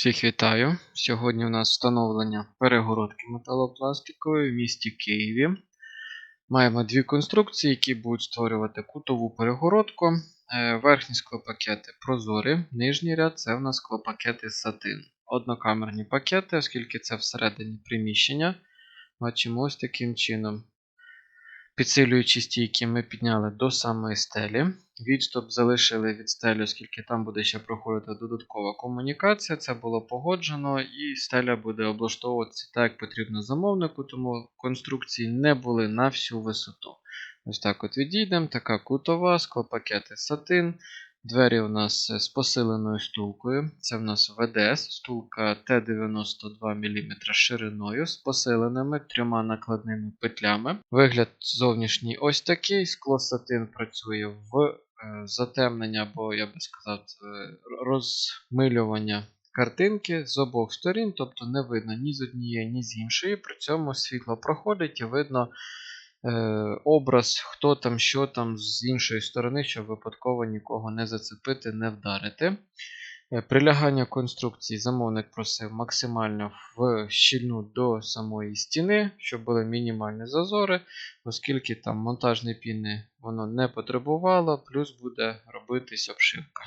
Всіх вітаю! Сьогодні у нас встановлення перегородки металопластикової в місті Києві. Маємо дві конструкції, які будуть створювати кутову перегородку. Е, Верхні склопакети прозорі, нижній ряд це в нас склопакети сатин. Однокамерні пакети, оскільки це всередині приміщення. Бачимо ось таким чином. Підсилюючі стійки ми підняли до самої стелі. Відступ залишили від стелі, оскільки там буде ще проходити додаткова комунікація. Це було погоджено, і стеля буде облаштовуватися так, як потрібно замовнику, тому конструкції не були на всю висоту. Ось так от відійдемо. Така кутова, склопакети сатин. Двері у нас з посиленою стулкою. Це в нас ВДС, стулка Т92 мм шириною з посиленими трьома накладними петлями. Вигляд зовнішній ось такий. Скло сатин працює в е, затемнення, або я би сказав, розмилювання картинки з обох сторін, тобто не видно ні з однієї, ні з іншої. При цьому світло проходить і видно е, образ, хто там, що там з іншої сторони, щоб випадково нікого не зацепити, не вдарити. Е, Прилягання конструкції замовник просив максимально в щільну до самої стіни, щоб були мінімальні зазори, оскільки там монтажні піни воно не потребувало, плюс буде робитись обшивка.